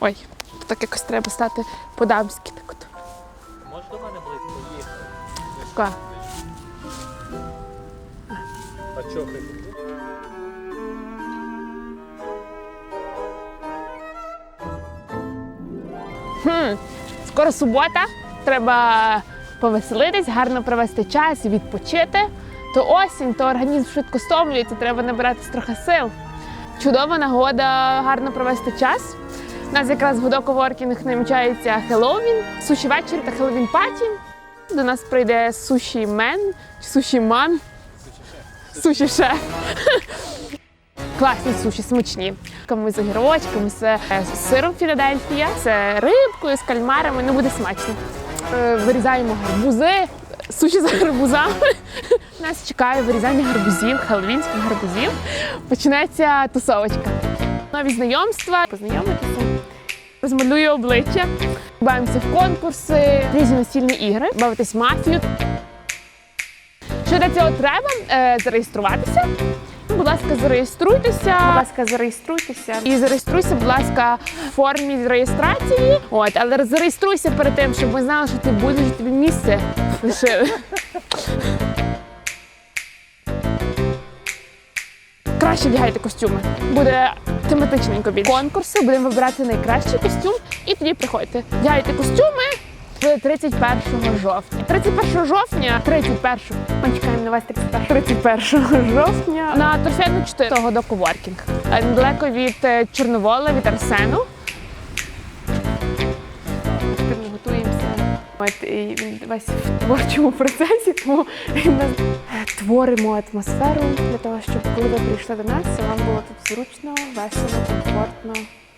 Ой, так якось треба стати по-дамськи. Так от. Можеш до мене близько їхати? Ка. А чого ти? Хм, скоро субота. Треба повеселитись, гарно провести час і відпочити. То осінь, то організм швидко стомлюється, треба набиратись трохи сил. Чудова нагода гарно провести час. У нас якраз в Годоковоркінг намічається Хеллоуін, суші вечір та Хеллоуін паті. До нас прийде суші мен суші ман. Суші шеф. Класні суші, смачні. Кому з огірочками, з е, сиром Філадельфія, з рибкою, з кальмарами. Ну буде смачно. Е, Вирізаємо гарбузи, суші з гарбузами. Нас чекає вирізання гарбузів, хеллоуінських гарбузів. Починається тусовочка. Нові знайомства, познайомитися. Розмалюю обличчя, бавимося в конкурси, різні настільні ігри, бавитись мафію. Що для цього треба? Е, зареєструватися. Ну, Будь ласка, зареєструйтеся. Будь ласка, зареєструйтеся. І зареєструйся, будь ласка, в формі реєстрації. От, але зареєструйся перед тим, щоб ми знали, що ти будеш тобі місце лишили. Краще вдягайте костюми. Буде тематичненько більше. Конкурси, будемо вибирати найкращий костюм і тоді приходьте. Вдягайте костюми в 31 жовтня. 31 жовтня, 31, ми чекаємо на вас 31, 31 жовтня на торфяну 4 того до коворкінг. Недалеко від е, Чорновола, від Арсену. Він весь в творчому процесі, тому е, творимо атмосферу для того, щоб коли ви прийшли до нас, вам було тут зручно, весело, комфортно.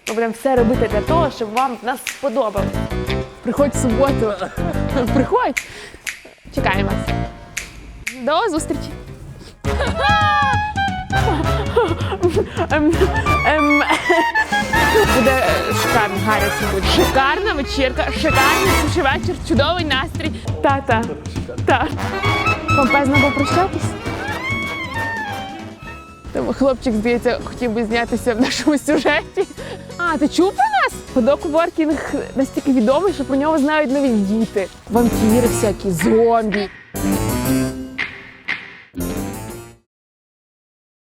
Ми будемо все робити для того, щоб вам нас сподобалось. Приходь в суботу. Приходь. Чекаємо вас. До зустрічі. Буде е, шикарно, гаряче буде. Шикарна вечірка, шикарний суші вечір, чудовий настрій. Та-та. Та. Помпезно попрощатись. Тому хлопчик, здається, хотів би знятися в нашому сюжеті. А, ти чув про нас? Ходок Воркінг настільки відомий, що про нього знають навіть діти. Вампіри всякі, зомбі.